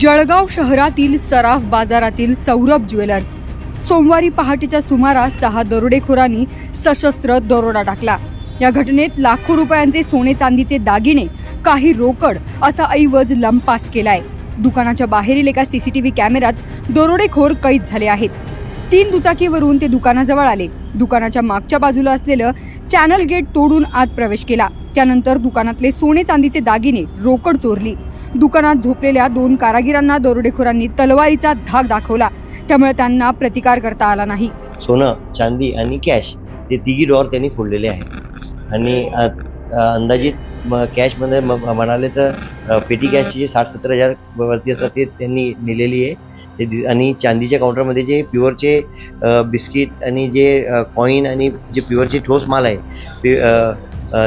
जळगाव शहरातील सराफ बाजारातील सौरभ ज्वेलर्स. सोमवारी पहाटेच्या सुमारास सहा दरोडेखोरांनी सशस्त्र दरोडा टाकला. या घटनेत लाखो रुपयांचे सोने चांदीचे दागिने काही रोकड असा ऐवज लंपास केलाय. दुकानाच्या बाहेरील एका सीसीटीव्ही कॅमेऱ्यात दरोडेखोर कैद झाले आहेत. तीन दुचाकीवरून ते दुकानाजवळ आले. दुकानाच्या मागच्या बाजूला असलेलं चॅनल गेट तोडून आत प्रवेश केला. त्यानंतर दुकानातले सोने चांदीचे दागिने रोकड चोरली. दुकानात झोपलेल्या दोन कारागिरांना दरोडेखोरांनी तलवारीचा धाक दाखवला. त्यामुळे त्यांना प्रतिकार करता आला नाही. सोनं चांदी आणि कॅश ते तिघी डॉर त्यांनी फोडलेले आहे आणि अंदाजित कॅशमध्ये म म्हणाले तर पेटी कॅशची जे साठ सत्तर हजार वरती असतात ते त्यांनी नेलेली आहे. ते आणि चांदीच्या काउंटरमध्ये जे प्युअरचे बिस्किट आणि जे कॉईन आणि जे प्युअरचे ठोस माल आहे ते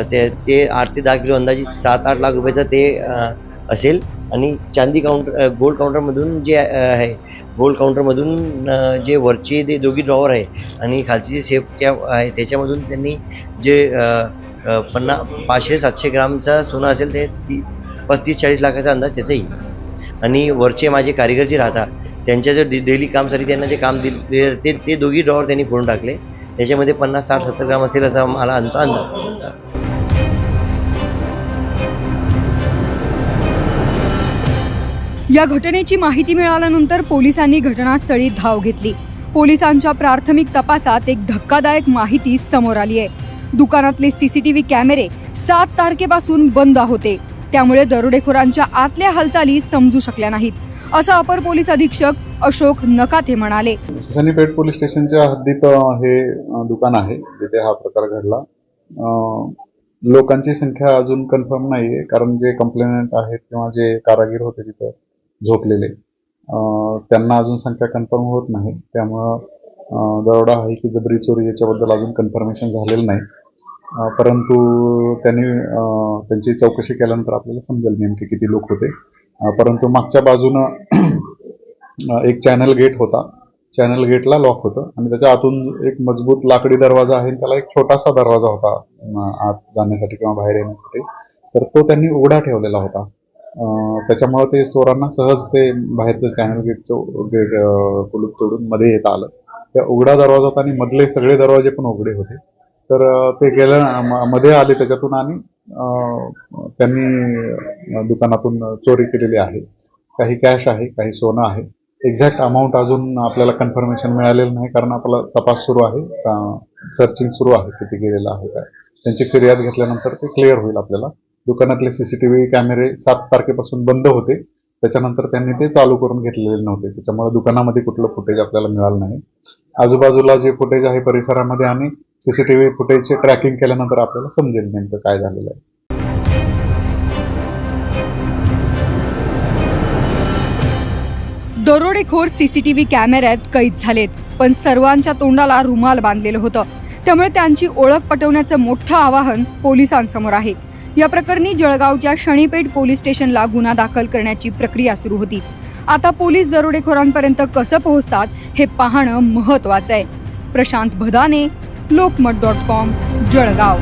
ते ते आठ ते दहा किलो अंदाजे सात आठ लाख रुपयाचं ते असेल. आणि चांदी काउंटर गोल्ड काउंटरमधून जे आहे गोल्ड काउंटरमधून जे वरचे ते दोघी ड्रॉवर आहे आणि खालची जे सेफच्या आहे त्याच्यामधून त्यांनी जे पन्ना पाचशे सातशे ग्रामचा सोनं असेल ते ती पस्तीस चाळीस लाखाचा अंदाज त्याचा येईल आणि वरचे माझे कारीगर जे राहतात त्यांच्या जे डे डेली कामसाठी त्यांना जे काम दिले ते ते दोघी ड्रॉवर त्यांनी फोडून टाकले. त्याच्यामध्ये पन्नास साठ सत्तर ग्राम असेल असा मला अंत अंदाज. या घटनेची माहिती मिळाल्यानंतर पोलिसांनी घटनास्थळी धाव घेतली. पोलिसांच्या प्राथमिक तपासात एक धक्कादायक माहिती समोर आली आहे. दुकानातले सीसीटीव्ही कॅमेरे सात तारखेपासून बंद होते. त्यामुळे दरोडेखोरांच्या आतल्या हालचाली समजू शकल्या नाहीत. असं अपर पोलीस अधीक्षक अशोक नकाथे म्हणाले. पेठ पोलीस स्टेशनच्या हद्दीत हे दुकान आहे जिथे हा प्रकार घडला. लोकांची संख्या अजून कन्फर्म नाही आहे कारण जे कंप्लेनंट आहेत किंवा जे कारागीर होते तिथं झोपलेले त्यांना अजून संख्या कन्फर्म होत नाही. त्यामुळं दरोडा आहे की जबरी चोरी याच्याबद्दल अजून कन्फर्मेशन झालेलं नाही. परंतु त्यांनी त्यांची चौकशी केल्यानंतर आपल्याला समजेल नेमके किती लोक होते. परंतु मागच्या बाजूनं एक चॅनल गेट होता. चॅनल गेटला लॉक होतं. आणि त्याच्या आतून एक मजबूत लाकडी दरवाजा आहे त्याला एक छोटासा दरवाजा होता आत जाण्यासाठी किंवा बाहेर येण्यासाठी. तर तो त्यांनी उघडा ठेवलेला होता. त्याच्यामुळे ते चोरांना सहज ते बाहेरचं चॅनल गेटचं गेट कुलूप तोडून मध्ये येता आलं. त्या उघडा दरवाजा होता आणि मधले सगळे दरवाजे पण उघडे होते. तर ते गेल्या म- मध्ये आले त्याच्यातून आणि त्यांनी दुकानातून चोरी केलेली आहे. काही कॅश आहे काही सोनं आहे. एक्झॅक्ट अमाऊंट अजून आपल्याला कन्फर्मेशन मिळालेलं नाही कारण आपला तपास सुरू आहे. सर्चिंग सुरू आहे किती गेलेलं आहे काय. त्यांची फिर्याद घेतल्यानंतर ते क्लिअर होईल आपल्याला. दुकानातले सीसीटीव्ही कॅमेरे सात तारखेपासून बंद होते. त्याच्यानंतर त्यांनी ते चालू करून घेतलेले नव्हते. त्याच्यामुळे दुकानामध्ये कुठलं फुटेज आपल्याला मिळालं नाही. आजूबाजूला जे फुटेज आहे परिसरामध्ये आणि सीसीटीव्ही फुटेजचे ट्रॅकिंग केल्यानंतर आपल्याला समजेल नेमकं काय झालेलं आहे. दरोडेखोर सीसीटीव्ही कॅमेऱ्यात कैद झालेत पण सर्वांच्या तोंडाला रुमाल बांधलेलं होतं. त्यामुळे त्यांची ओळख पटवण्याचं मोठं आवाहन पोलिसांसमोर आहे. या प्रकरणी जळगावच्या शनीपेठ पोलीस स्टेशनला गुन्हा दाखल करण्याची प्रक्रिया सुरू होती. आता पोलीस दरोडेखोरांपर्यंत कसं पोहोचतात हे पाहणं महत्वाचं आहे. Prashant Bhadane Lokmat dot com Jalgaon.